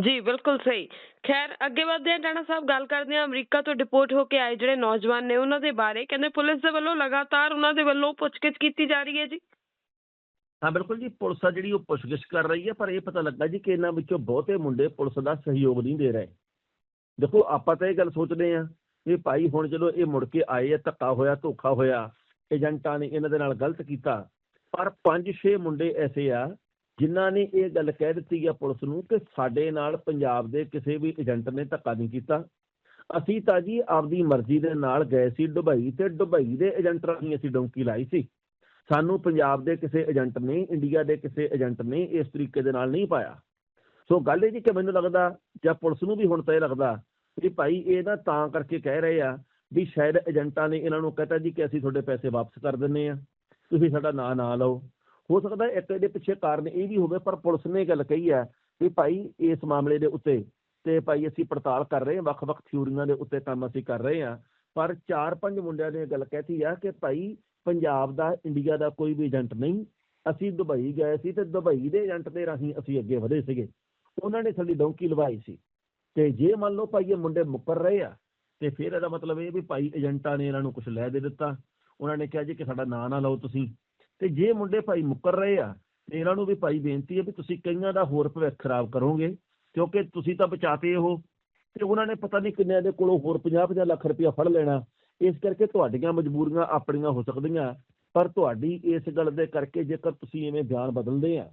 A: ਜੀ ਬਿਲਕੁਲ ਸਹੀ। ਖੈਰ ਅੱਗੇ ਵਧਦੇ ਹਾਂ ਟਾਣਾ ਸਾਹਿਬ ਗੱਲ ਕਰਦੇ ਹਾਂ। ਅਮਰੀਕਾ ਤੋਂ ਡਿਪੋਰਟ ਹੋ ਕੇ ਆਏ ਜਿਹੜੇ ਨੌਜਵਾਨ ਨੇ ਉਹਨਾਂ ਦੇ ਬਾਰੇ। ਕਹਿੰਦੇ ਪੁਲਿਸ ਦੇ ਵੱਲੋਂ ਲਗਾਤਾਰ ਉਹਨਾਂ ਦੇ ਵੱਲੋਂ ਪੁੱਛਗਿੱਛ ਕੀਤੀ ਜਾ ਰਹੀ ਹੈ ਜੀ।
B: ਹਾਂ ਬਿਲਕੁਲ ਜੀ। ਪੁਲਿਸ ਆ ਜਿਹੜੀ ਉਹ ਪੁੱਛਗਿੱਛ ਕਰ ਰਹੀ ਹੈ ਪਰ ਇਹ ਪਤਾ ਲੱਗਾ ਜੀ ਕਿ ਇਹਨਾਂ ਵਿੱਚੋਂ ਬਹੁਤੇ ਮੁੰਡੇ ਪੁਲਿਸ ਦਾ ਸਹਿਯੋਗ ਨਹੀਂ ਦੇ ਰਹੇ। ਦੇਖੋ, ਆਪਾਂ ਤਾਂ ਇਹ ਗੱਲ ਸੋਚਦੇ ਆ ਵੀ ਭਾਈ ਹੁਣ ਜਦੋਂ ਇਹ ਮੁੜ ਕੇ ਆਏ ਆ, ਧੱਕਾ ਹੋਇਆ, ਧੋਖਾ ਹੋਇਆ, ਏਜੰਟਾਂ ਨੇ ਇਹਨਾਂ ਦੇ ਨਾਲ ਗਲਤ ਕੀਤਾ। ਪਰ 5-6 ਮੁੰਡੇ ਐਸੇ ਆ ਜਿਨ੍ਹਾਂ ਨੇ ਇਹ ਗੱਲ ਕਹਿ ਦਿੱਤੀ ਆ ਪੁਲਿਸ ਨੂੰ ਕਿ ਸਾਡੇ ਨਾਲ ਪੰਜਾਬ ਦੇ ਕਿਸੇ ਵੀ ਏਜੰਟ ਨੇ ਧੱਕਾ ਨਹੀਂ ਕੀਤਾ। ਅਸੀਂ ਤਾਂ ਜੀ ਆਪਦੀ ਮਰਜ਼ੀ ਦੇ ਨਾਲ ਗਏ ਸੀ ਦੁਬਈ ਤੇ ਦੁਬਈ ਦੇ ਏਜੰਟ ਦੀ ਅਸੀਂ ਡੌਂਕੀ ਲਾਈ ਸੀ। ਸਾਨੂੰ ਪੰਜਾਬ ਦੇ ਕਿਸੇ ਏਜੰਟ ਨੇ, ਇੰਡੀਆ ਦੇ ਕਿਸੇ ਏਜੰਟ ਨੇ ਇਸ ਤਰੀਕੇ ਦੇ ਨਾਲ ਨਹੀਂ ਪਾਇਆ। ਸੋ ਗੱਲ ਇਹ ਜੀ ਕਿ ਮੈਨੂੰ ਲੱਗਦਾ ਜਾਂ ਪੁਲਿਸ ਨੂੰ ਵੀ ਹੁਣ ਤਾਂ ਇਹ ਲੱਗਦਾ ਵੀ ਭਾਈ ਇਹ ਨਾ ਤਾਂ ਕਰਕੇ ਕਹਿ ਰਹੇ ਆ ਵੀ ਸ਼ਾਇਦ ਏਜੰਟਾਂ ਨੇ ਇਹਨਾਂ ਨੂੰ ਕਹਤਾ ਜੀ ਕਿ ਅਸੀਂ ਤੁਹਾਡੇ ਪੈਸੇ ਵਾਪਸ ਕਰ ਦਿੰਨੇ ਆ ਤੁਸੀਂ ਸਾਡਾ ਨਾਂ ਨਾ ਲਓ। ਹੋ ਸਕਦਾ ਇੱਕ ਇਹਦੇ ਪਿੱਛੇ ਕਾਰਨ ਇਹ ਵੀ ਹੋਵੇ, ਪਰ ਪੁਲਿਸ ਨੇ ਇਹ ਗੱਲ ਕਹੀ ਆ ਵੀ ਭਾਈ ਇਸ ਮਾਮਲੇ ਦੇ ਉੱਤੇ ਤੇ ਭਾਈ ਅਸੀਂ ਪੜਤਾਲ ਕਰ ਰਹੇ ਹਾਂ, ਵੱਖ-ਵੱਖ ਥਿਊਰੀਆਂ ਦੇ ਉੱਤੇ ਕੰਮ ਅਸੀਂ ਕਰ ਰਹੇ ਹਾਂ। ਪਰ ਚਾਰ ਪੰਜ ਮੁੰਡਿਆਂ ਨੇ ਇਹ ਗੱਲ ਕਹਿਤੀ ਆ ਕਿ ਭਾਈ ਪੰਜਾਬ ਦਾ, ਇੰਡੀਆ ਦਾ ਕੋਈ ਵੀ ਏਜੰਟ ਨਹੀਂ, ਅਸੀਂ ਦੁਬਈ ਗਏ ਸੀ ਤੇ ਦੁਬਈ ਦੇ ਏਜੰਟ ਦੇ ਰਾਹੀਂ ਅਸੀਂ ਅੱਗੇ ਵਧੇ ਸੀਗੇ। ਉਹਨਾਂ ਨੇ ਸਾਡੀ ਡੌਂਕੀ ਲਵਾਈ ਸੀ। ਤੇ ਜੇ ਮੰਨ ਲਓ ਭਾਈ ਇਹ ਮੁੰਡੇ ਮੁੱਕਰ ਰਹੇ ਆ, ਤੇ ਫਿਰ ਇਹਦਾ ਮਤਲਬ ਇਹ ਵੀ ਭਾਈ ਏਜੰਟਾਂ ਨੇ ਇਹਨਾਂ ਨੂੰ ਕੁਝ ਲੈ ਦੇ ਦਿੱਤਾ। ਉਹਨਾਂ ਨੇ ਕਿਹਾ ਜੀ ਕਿ ਸਾਡਾ ਨਾਂ ਨਾ ਲਓ ਤੁਸੀਂ। ਤੇ ਜੇ ਮੁੰਡੇ ਭਾਈ ਮੁੱਕਰ ਰਹੇ ਆ, ਤੇ ਇਹਨਾਂ ਨੂੰ ਵੀ ਭਾਈ ਬੇਨਤੀ ਹੈ ਵੀ ਤੁਸੀਂ ਕਈਆਂ ਦਾ ਹੋਰ ਭਵਿੱਖ ਖਰਾਬ ਕਰੋਗੇ, ਕਿਉਂਕਿ ਤੁਸੀਂ ਤਾਂ ਬਚਾਤੇ ਉਹ ਤੇ ਉਹਨਾਂ ਨੇ ਪਤਾ ਨਹੀਂ ਕਿੰਨਿਆਂ ਦੇ ਕੋਲੋਂ ਹੋਰ 50-50 ਲੱਖ ਰੁਪਇਆ ਫੜ ਲੈਣਾ। ਇਸ ਕਰਕੇ ਤੁਹਾਡੀਆਂ ਮਜਬੂਰੀਆਂ ਆਪਣੀਆਂ ਹੋ ਸਕਦੀਆਂ, ਪਰ ਤੁਹਾਡੀ ਇਸ ਗੱਲ ਦੇ ਕਰਕੇ ਜੇਕਰ ਤੁਸੀਂ ਐਵੇਂ ਬਿਆਨ ਬਦਲਦੇ ਆ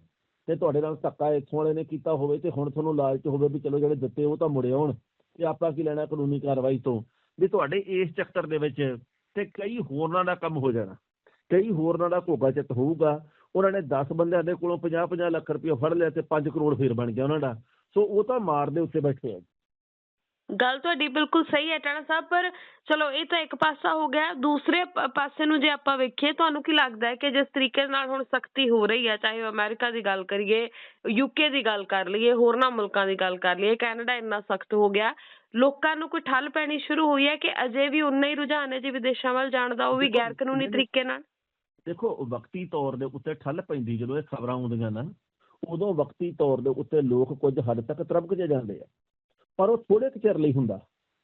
B: ਤੇ ਤੁਹਾਡੇ ਨਾਲ ਧੱਕਾ ਇੱਥੋਂ ਵਾਲੇ ਨੇ ਕੀਤਾ ਹੋਵੇ ਤੇ ਹੁਣ ਤੁਹਾਨੂੰ ਲਾਲਚ ਹੋਵੇ ਵੀ ਚਲੋ ਜਿਹੜੇ ਦਿੱਤੇ ਉਹ ਤਾਂ ਮੁੜੇ ਆਉਣ ਤੇ ਆਪਾਂ ਕੀ ਲੈਣਾ ਕਾਨੂੰਨੀ ਕਾਰਵਾਈ ਤੋਂ? ਵੀ ਤੁਹਾਡੇ ਇਸ ਚੱਕਰ ਦੇ ਵਿੱਚ ਤੇ ਕਈ ਹੋਰਨਾਂ ਦਾ ਕੰਮ ਹੋ ਜਾਣਾ। ਕਈ ਹੋਰਨਾਂ ਦਾ ਘੋਗਾ ਚਿੱਤ ਹੋਊਗਾ। ਉਹਨਾਂ ਨੇ 10 ਬੰਦਿਆਂ ਦੇ ਕੋਲੋਂ 50-50 ਲੱਖ ਰੁਪਏ ਫੜ ਲਿਆ ਤੇ 5 ਕਰੋੜ ਫੇਰ ਬਣ ਗਿਆ ਉਹਨਾਂ ਦਾ। ਸੋ ਉਹ ਤਾਂ ਮਾਰ ਦੇ ਉੱਤੇ ਬੈਠੇ ਆ।
A: ਗੱਲ ਤੁਹਾਡੀ ਬਿਲਕੁਲ ਸਹੀ ਹੈ ਟਾਣਾ ਸਾਹਿਬ ਪਰ ਚਲੋ ਇਹ ਤਾਂ ਇੱਕ ਪਾਸਾ ਹੋ ਗਿਆ ਦੂਸਰੇ ਪਾਸੇ ਨੂੰ ਜੇ ਆਪਾਂ ਵੇਖੀਏ ਤੁਹਾਨੂੰ ਕੀ ਲੱਗਦਾ ਹੈ ਕਿ ਜਿਸ ਤਰੀਕੇ ਨਾਲ ਹੁਣ ਸਖਤੀ ਹੋ ਰਹੀ ਹੈ ਚਾਹੇ ਅਮਰੀਕਾ ਦੀ ਗੱਲ ਕਰੀਏ ਯੂਕੇ ਦੀ ਗੱਲ ਕਰ ਲਈਏ ਹੋਰਨਾਂ ਮੁਲਕਾਂ ਦੀ ਗੱਲ ਕਰ ਲਈਏ ਕੈਨੇਡਾ ਇੰਨਾ ਸਖਤ ਹੋ ਗਿਆ ਲੋਕਾਂ ਨੂੰ ਕੋਈ ਠੱਲ ਪੈਣੀ ਸ਼ੁਰੂ ਹੋਈ ਹੈ ਕਿ ਅਜੇ ਵੀ ਉਨਾ ਹੀ ਰੁਝਾਨ ਹੈ ਜੀ ਵਿਦੇਸ਼ਾਂ ਵੱਲ ਜਾਣ ਦਾ ਉਹ ਵੀ ਗੈਰ ਕਾਨੂੰਨੀ ਤਰੀਕੇ ਨਾਲ?
B: ਦੇਖੋ ਵਕਤੀ ਤੌਰ ਦੇ ਉੱਤੇ ਠੱਲ ਪੈਂਦੀ ਜਦੋਂ ਇਹ ਖਬਰਾਂ ਆਉਂਦੀਆਂ ਨਾ ਉਦੋਂ ਵਕਤੀ ਤੌਰ ਦੇ ਉੱਤੇ ਲੋਕ ਕੁਝ ਹੱਦ ਤੱਕ ਤਰਬਕ ਜੇ ਜਾਂਦੇ ਆ। ਪਰ ਉਹ ਥੋੜੇ ਕੁ ਚਿਰ ਲਈ ਹੁੰਦਾ।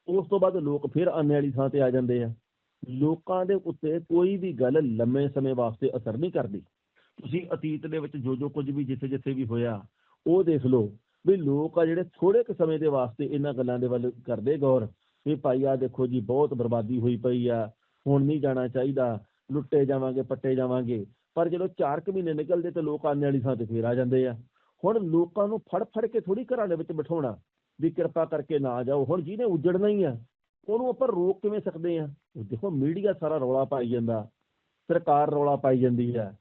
B: ਉਸ ਤੋਂ ਬਾਅਦ ਲੋਕ ਫਿਰ ਆਨੇ ਵਾਲੀ ਥਾਂ ਤੇ ਆ ਜਾਂਦੇ ਆ। ਲੋਕਾਂ ਦੇ ਉੱਤੇ ਕੋਈ ਵੀ ਗੱਲ ਲੰਮੇ ਸਮੇਂ ਵਾਸਤੇ ਅਸਰ ਨਹੀਂ ਕਰਦੀ। ਤੁਸੀਂ ਅਤੀਤ ਦੇ ਵਿੱਚ ਜੋ ਜੋ ਕੁਝ ਵੀ ਜਿੱਥੇ ਜਿੱਥੇ ਵੀ ਹੋਇਆ, ਉਹ ਦੇਖ ਲਓ। ਵੀ ਲੋਕ ਆ ਜਿਹੜੇ ਥੋੜੇ ਕੁ ਸਮੇਂ ਦੇ ਵਾਸਤੇ ਇਹਨਾਂ ਗੱਲਾਂ ਦੇ ਵੱਲ ਕਰਦੇ ਗੌਰ। ਵੀ ਭਾਈ ਆ ਦੇਖੋ ਜੀ, ਬਹੁਤ ਬਰਬਾਦੀ ਹੋਈ ਪਈ ਆ। ਹੁਣ ਨਹੀਂ ਜਾਣਾ ਚਾਹੀਦਾ। ਲੁੱਟੇ ਜਾਵਾਂਗੇ, ਪੱਟੇ ਜਾਵਾਂਗੇ। ਪਰ ਜਦੋਂ 4 ਕੁ ਮਹੀਨੇ ਨਿਕਲਦੇ ਤੇ ਲੋਕ ਆਨੇ ਵਾਲੀ ਥਾਂ ਤੇ ਫੇਰ ਆ ਜਾਂਦੇ ਆ। ਹੁਣ ਲੋਕਾਂ ਨੂੰ ਫੜ ਫੜ ਕੇ ਥੋੜੀ ਘਰਾਂ ਦੇ ਵਿੱਚ ਬਿਠਾਉਣਾ। ਵੀ ਕਿਰਪਾ ਕਰਕੇ ਨਾ ਜਾਓ, ਹੁਣ ਜਿਹਨੇ ਉੱਜੜਨਾ ਹੀ ਆ, ਉਹਨੂੰ ਆਪਾਂ ਰੋਕ ਕਿਵੇਂ ਸਕਦੇ ਆ? ਦੇਖੋ, ਮੀਡੀਆ ਸਾਰਾ ਰੌਲਾ ਪਾਈ ਜਾਂਦਾ, ਸਰਕਾਰ ਰੌਲਾ ਪਾਈ ਜਾਂਦੀ ਆ।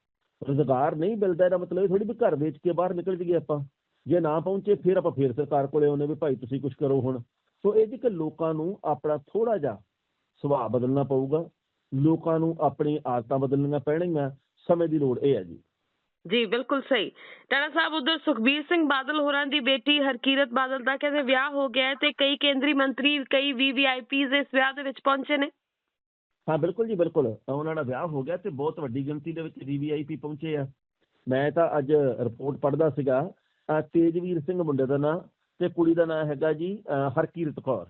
B: ਰੁਜ਼ਗਾਰ ਨਹੀਂ ਮਿਲਦਾ, ਇਹਦਾ ਮਤਲਬ ਇਹ ਥੋੜੀ ਵੀ ਘਰ ਵੇਚ ਕੇ ਬਾਹਰ ਨਿਕਲ ਜੀਏ ਆਪਾਂ। ਜੇ ਨਾ ਪਹੁੰਚੇ, ਫਿਰ ਆਪਾਂ ਫੇਰ ਸਰਕਾਰ ਕੋਲੇ ਆਉਂਦੇ ਵੀ ਭਾਈ ਤੁਸੀਂ ਕੁਝ ਕਰੋ ਹੁਣ। ਸੋ ਇਹ ਜੀ ਕਿ ਲੋਕਾਂ ਨੂੰ ਆਪਣਾ ਥੋੜਾ ਜਿਹਾ ਸੁਭਾਅ ਬਦਲਣਾ ਪਊਗਾ। ਲੋਕਾਂ ਨੂੰ ਆਪਣੀ ਆਦਤਾਂ ਬਦਲਣੀਆਂ ਪੈਣਗੀਆਂ। ਸਮੇਂ ਦੀ ਲੋੜ ਇਹ ਹੈ ਜੀ।
A: ਜੀ, ਬਿਲਕੁਲ ਸਹੀ। ਟਾਣਾ ਸਾਹਿਬ, ਉਧਰ ਸੁਖਬੀਰ ਸਿੰਘ ਬਾਦਲ ਹੋਰਾਂ ਦੀ ਬੇਟੀ ਹਰਕੀਰਤ ਬਾਦਲ ਦਾ ਕਹਿੰਦੇ ਵਿਆਹ ਹੋ ਗਿਆ ਹੈ ਤੇ ਕਈ ਕੇਂਦਰੀ ਮੰਤਰੀ, ਕਈ ਵੀਵੀਆਈਪੀਜ਼ ਇਸ ਵਿਆਹ ਦੇ ਵਿੱਚ ਪਹੁੰਚੇ ਨੇ।
B: ਹਾਂ, ਬਿਲਕੁਲ ਜੀ, ਬਿਲਕੁਲ। ਉਹਨਾਂ ਦਾ ਵਿਆਹ ਹੋ ਗਿਆ ਤੇ ਬਹੁਤ ਵੱਡੀ ਗਿਣਤੀ ਦੇ ਵਿੱਚ ਵੀਵੀਆਈਪੀ ਪਹੁੰਚੇ ਆ। ਮੈਂ ਤਾਂ ਅੱਜ ਰਿਪੋਰਟ ਪੜ੍ਹਦਾ ਸੀਗਾ ਤੇਜਵੀਰ ਸਿੰਘ ਮੁੰਡੇ ਦਾ ਨਾਂ ਤੇ ਕੁੜੀ ਦਾ ਨਾਂ ਹੈਗਾ ਜੀ ਹਰਕੀਰਤ ਕੌਰ।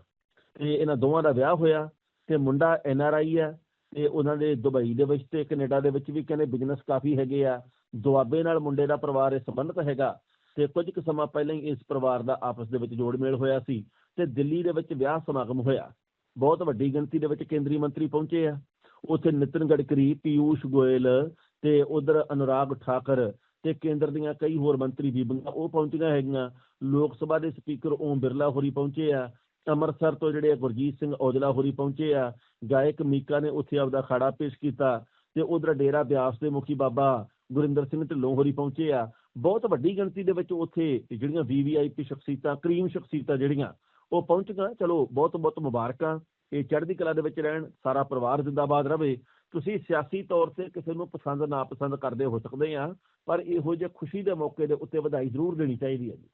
B: ਤੇ ਇਹਨਾਂ ਦੋਵਾਂ ਦਾ ਵਿਆਹ ਹੋਇਆ ਤੇ ਮੁੰਡਾ ਐਨ ਆਰ ਆਈ ਆ ਤੇ ਉਹਨਾਂ ਦੇ ਦੁਬਈ ਦੇ ਵਿੱਚ ਤੇ ਕੈਨੇਡਾ ਦੇ ਵਿੱਚ ਵੀ ਕਹਿੰਦੇ ਬਿਜ਼ਨਸ ਕਾਫੀ ਹੈਗੇ ਆ। ਦੁਆਬੇ ਨਾਲ ਮੁੰਡੇ ਦਾ ਪਰਿਵਾਰ ਇਹ ਸੰਬੰਧਿਤ ਹੈਗਾ ਤੇ ਕੁਝ ਕੁ ਸਮਾਂ ਪਹਿਲਾਂ ਹੀ ਇਸ ਪਰਿਵਾਰ ਦਾ ਆਪਸ ਦੇ ਵਿੱਚ ਜੋੜ ਮੇਲ ਹੋਇਆ ਸੀ ਤੇ ਦਿੱਲੀ ਦੇ ਵਿੱਚ ਵਿਆਹ ਸਮਾਗਮ ਹੋਇਆ। ਬਹੁਤ ਵੱਡੀ ਗਿਣਤੀ ਦੇ ਵਿੱਚ ਕੇਂਦਰੀ ਮੰਤਰੀ ਪਹੁੰਚੇ ਆ। ਉੱਥੇ ਨਿਤਿਨ ਗਡਕਰੀ, ਪੀਯੂਸ਼ ਗੋਇਲ ਤੇ ਉਧਰ ਅਨੁਰਾਗ ਠਾਕਰ ਤੇ ਕੇਂਦਰ ਦੀਆਂ ਕਈ ਹੋਰ ਮੰਤਰੀ ਬੀਬੀਆਂ ਉਹ ਪਹੁੰਚੀਆਂ ਹੈਗੀਆਂ। ਲੋਕ ਸਭਾ ਦੇ ਸਪੀਕਰ ਓਮ ਬਿਰਲਾ ਹੋਰੀ ਪਹੁੰਚੇ ਆ। ਅੰਮ੍ਰਿਤਸਰ ਤੋਂ ਜਿਹੜੇ ਆ ਗੁਰਜੀਤ ਸਿੰਘ ਔਜਲਾ ਹੋਰੀ ਪਹੁੰਚੇ ਆ। ਗਾਇਕ ਮੀਕਾ ਨੇ ਉੱਥੇ ਆਪਦਾ ਖਾੜਾ ਪੇਸ਼ ਕੀਤਾ ਤੇ ਉਧਰ ਡੇਰਾ ਬਿਆਸ ਦੇ ਮੁਖੀ ਬਾਬਾ ਗੁਰਿੰਦਰ ਸਿੰਘ ਢਿੱਲੋਂ ਹੋਰੀ ਪਹੁੰਚੇ ਆ। ਬਹੁਤ ਵੱਡੀ ਗਿਣਤੀ ਦੇ ਵਿੱਚ ਉੱਥੇ ਜਿਹੜੀਆਂ ਵੀਵੀਆਈਪੀ ਸ਼ਖਸੀਅਤਾਂ, ਕਰੀਮ ਸ਼ਖਸੀਅਤਾਂ ਜਿਹੜੀਆਂ, ਉਹ ਪਹੁੰਚੀਆਂ। ਚਲੋ ਬਹੁਤ ਬਹੁਤ ਮੁਬਾਰਕਾਂ। ਇਹ ਚੜ੍ਹਦੀ ਕਲਾ ਦੇ ਵਿੱਚ ਰਹਿਣ, ਸਾਰਾ ਪਰਿਵਾਰ ਜ਼ਿੰਦਾਬਾਦ ਰਵੇ। ਤੁਸੀਂ ਸਿਆਸੀ ਤੌਰ ਤੇ ਕਿਸੇ ਨੂੰ ਪਸੰਦ ਨਾ ਪਸੰਦ ਕਰਦੇ ਹੋ ਸਕਦੇ ਆ, ਪਰ ਇਹੋ ਜਿਹੇ ਖੁਸ਼ੀ ਦੇ ਮੌਕੇ ਦੇ ਉੱਤੇ ਵਧਾਈ ਜ਼ਰੂਰ ਦੇਣੀ ਚਾਹੀਦੀ ਹੈ ਜੀ।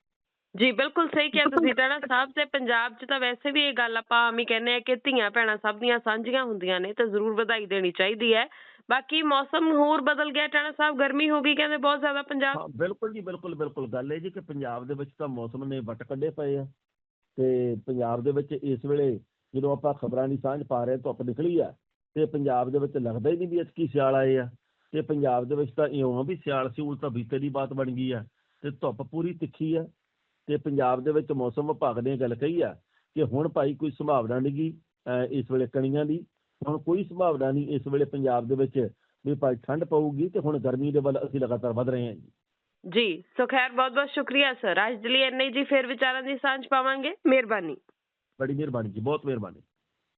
A: ਜੀ, ਬਿਲਕੁਲ ਸਹੀ ਕਿਹਾ ਤੁਸੀਂ। ਟਾਣਾ ਸਾਹਿਬ ਤੇ ਪੰਜਾਬ 'ਚ ਤਾਂ ਵੈਸੇ ਵੀ ਇਹ ਗੱਲ ਆਪਾਂ ਆਮ ਹੀ ਕਹਿੰਦੇ ਆ ਕਿ ਧੀਆਂ ਭੈਣਾਂ ਸਭ ਦੀਆਂ ਸਾਂਝੀਆਂ ਹੁੰਦੀਆਂ ਨੇ, ਤੇ ਜ਼ਰੂਰ ਵਧਾਈ ਦੇਣੀ ਚਾਹੀਦੀ ਹੈ। ਬਾਕੀ ਮੌਸਮ ਹੋਰ ਬਦਲ ਗਿਆ, ਟਾਣਾ ਸਾਹਿਬ ਗਰਮੀ ਹੋ ਗਈ, ਕਹਿੰਦੇ ਬਹੁਤ ਜ਼ਿਆਦਾ ਪੰਜਾਬ
B: ਹਾਂ, ਬਿਲਕੁਲ ਜੀ, ਬਿਲਕੁਲ ਬਿਲਕੁਲ। ਗੱਲ ਇਹ ਜੀ ਕਿ ਪੰਜਾਬ ਦੇ ਵਿੱਚ ਤਾਂ ਮੌਸਮ ਨੇ ਵੱਟ ਕੱਢੇ ਪਏ ਆ। ਤੇ ਪੰਜਾਬ ਦੇ ਵਿੱਚ ਇਸ ਵੇਲੇ ਜਦੋਂ ਆਪਾਂ ਖਬਰਾਂ ਦੀ ਸਾਂਝ ਪਾ ਰਹੇ ਧੁੱਪ ਨਿਕਲੀ ਆ, ਤੇ ਪੰਜਾਬ ਦੇ ਵਿੱਚ ਲੱਗਦਾ ਹੀ ਨਹੀਂ ਵੀ ਅਚਕੀ ਸਿਆਲ ਆਏ ਆ। ਤੇ ਪੰਜਾਬ ਦੇ ਵਿੱਚ ਤਾਂ ਇਉਂ ਵੀ ਸਿਆਲ ਸਿਉਲ ਤਾਂ ਬੀਤੇ ਦੀ ਬਾਤ ਬਣ ਗਈ ਆ, ਤੇ ਧੁੱਪ ਪੂਰੀ ਤਿੱਖੀ ਆ। ਤੇ ਪੰਜਾਬ ਦੇ ਵਿੱਚ ਮੌਸਮ ਵਿਭਾਗ ਨੇ ਗੱਲ ਕਹੀ ਆ ਕਿ ਹੁਣ ਭਾਈ ਕੋਈ ਸੰਭਾਵਨਾ ਨਹੀਂਗੀ ਇਸ ਵੇਲੇ ਕਣੀਆਂ ਦੀ। ਹੁਣ ਕੋਈ ਸੰਭਾਵਨਾ ਨਹੀਂ ਇਸ ਵੇਲੇ ਪੰਜਾਬ ਦੇ ਵਿੱਚ ਵੀ ਭਾਈ ਠੰਡ ਪਊਗੀ ਤੇ ਹੁਣ ਗਰਮੀ ਦੇ ਵੱਲ ਅਸੀਂ ਲਗਾਤਾਰ ਵਧ ਰਹੇ ਹਾਂ ਜੀ।
A: ਜੀ ਸੋ ਖੈਰ ਬਹੁਤ ਬਹੁਤ ਸ਼ੁਕਰੀਆ ਸਰ। ਅੱਜ ਦੇ ਲਈ ਇੰਨਾ ਜੀ ਫਿਰ ਵਿਚਾਰਾਂ ਦੀ ਸਾਂਝ ਪਾਵਾਂਗੇ। ਮਿਹਰਬਾਨੀ।
B: ਬੜੀ ਮਿਹਰਬਾਨੀ ਜੀ ਬਹੁਤ ਮਿਹਰਬਾਨੀ।